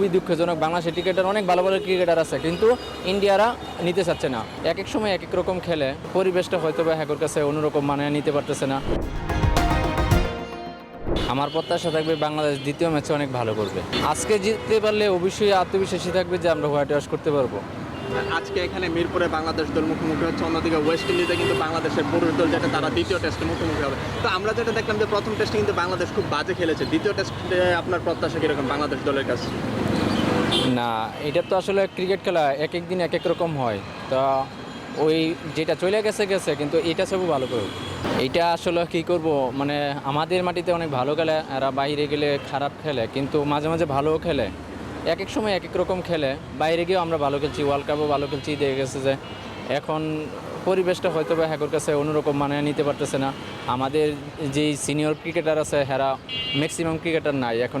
খুবই দুঃখজনক। বাংলাদেশের ক্রিকেটার, অনেক ভালো ভালো ক্রিকেটার আছে, কিন্তু ইন্ডিয়ারা নিতে চাচ্ছে না। এক এক সময় এক এক রকম খেলে, পরিবেশটা হয়তো বা হ্যাকর কাছে অন্যরকম মানে নিতে পারতেছে না। আমার প্রত্যাশা থাকবে বাংলাদেশ দ্বিতীয় ম্যাচে অনেক ভালো করবে। আজকে জিততে পারলে অবশ্যই আত্মবিশ্বাসী থাকবে যে আমরা হোয়াইট ওয়াশ করতে পারব। আজকে এখানে মিরপুরে বাংলাদেশ দল মুখোমুখি হচ্ছে, অন্যদিকে ওয়েস্ট ইন্ডিজে কিন্তু বাংলাদেশের পুরুষ দল যেটা, তারা দ্বিতীয় টেস্টে মুখোমুখি হবে। তো আমরা যেটা দেখলাম যে প্রথম টেস্টে কিন্তু বাংলাদেশ খুব বাজে খেলেছে। দ্বিতীয় টেস্টে আপনার প্রত্যাশা কীরকম বাংলাদেশ দলের কাছে? না, এটা তো আসলে ক্রিকেট খেলা, এক এক দিন এক এক রকম হয়। তা ওই যেটা চলে গেছে গেছে, কিন্তু এটা সবই ভালো করে। এটা আসলে কি করব মানে আমাদের মাটিতে অনেক ভালো খেলে, এরা বাইরে গেলে খারাপ খেলে, কিন্তু মাঝে মাঝে ভালোও খেলে। এক এক সময় এক এক রকম খেলে, বাইরে গিয়েও আমরা ভালো খেলছি ওয়ার্ল্ড কাপও ভালো খেলছি, দেখে গেছে যে এখন পরিবেশটা হয়তো বা হ্যাকর কাছে অন্যরকম মানায় নিতে পারতেছে না। আমাদের যেই সিনিয়র ক্রিকেটার আছে, হেরা ম্যাক্সিমাম ক্রিকেটার নাই। এখন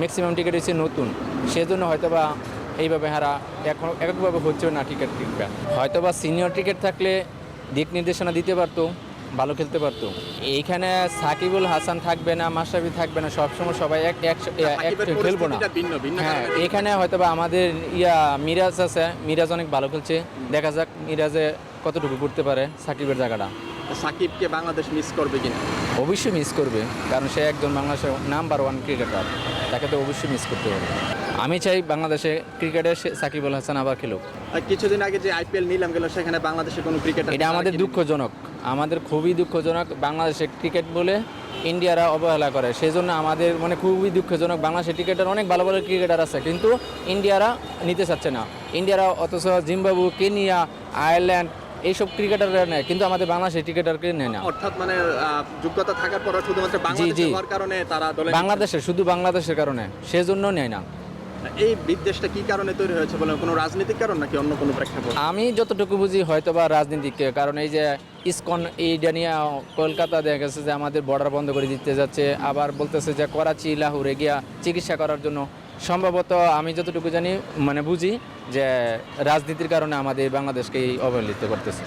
ম্যাক্সিমাম ক্রিকেট হচ্ছে নতুন। সেজন্য হয়তো বা এইভাবে হারা এখন এককভাবে হচ্ছে না ক্রিকেট ক্রিকেট হয়তো বা সিনিয়র ক্রিকেট থাকলে দিক নির্দেশনা দিতে পারতো। ভালো খেলতে পারতো। এইখানে সাকিবুল হাসান থাকবে না মাশরাফি থাকবে না সবসময় সবাই এক এক খেলব না। হ্যাঁ এখানে হয়তো বা আমাদের ইয়া মিরাজ আছে মিরাজ অনেক ভালো খেলছে। দেখা যাক মিরাজে কতটুকু করতে পারে সাকিবের জায়গাটা। সাকিবকে বাংলাদেশ মিস করবে কিনা? অবশ্যই মিস করবে কারণ সে একজন বাংলাদেশের নাম্বার ওয়ান ক্রিকেটার তাকে তো অবশ্যই মিস করতে হবে। আমি চাই বাংলাদেশে ক্রিকেটে সাকিবুল হাসান আবার খেলুক। আর কিছুদিন আগে যে আইপিএল নিলাম গেল সেখানে বাংলাদেশের কোনো ক্রিকেট এটা আমাদের দুঃখজনক। আমাদের খুবই দুঃখজনক বাংলাদেশে ক্রিকেট বলে ইন্ডিয়ারা অবহেলা করে। সেই জন্য আমাদের মানে খুবই দুঃখজনক। বাংলাদেশের ক্রিকেটার অনেক ভালো ভালো ক্রিকেটার আছে কিন্তু ইন্ডিয়ারা নিতে চাচ্ছে না। ইন্ডিয়ারা অথচ জিম্বাবু কেনিয়া আয়ারল্যান্ড এইসব ক্রিকেটাররা নেয় কিন্তু আমাদের বাংলাদেশের ক্রিকেটারকে নেয় না। অর্থাৎ মানে যোগ্যতা থাকার পর শুধুমাত্র বাংলাদেশ হওয়ার কারণে তারা দলে বাংলাদেশের শুধু বাংলাদেশের কারণে সেজন্য নেয় না। এই বিদ্বেষটা কি কারণে তৈরি হয়েছে বলে কোনো রাজনৈতিক কারণ নাকি অন্য কোনো প্রেক্ষাপট? আমি যতটুকু বুঝি হয়তো বা রাজনীতিক কারণ এই যে ইসকন এইটা নিয়ে কলকাতা দেখা গেছে যে আমাদের বর্ডার বন্ধ করে দিতে যাচ্ছে আবার বলতেছে যে করাচি লাহোরে গিয়া চিকিৎসা করার জন্য সম্ভবত আমি যতটুকু জানি মানে বুঝি যে রাজনীতির কারণে আমাদের বাংলাদেশকে অবহেলিত করতেছে।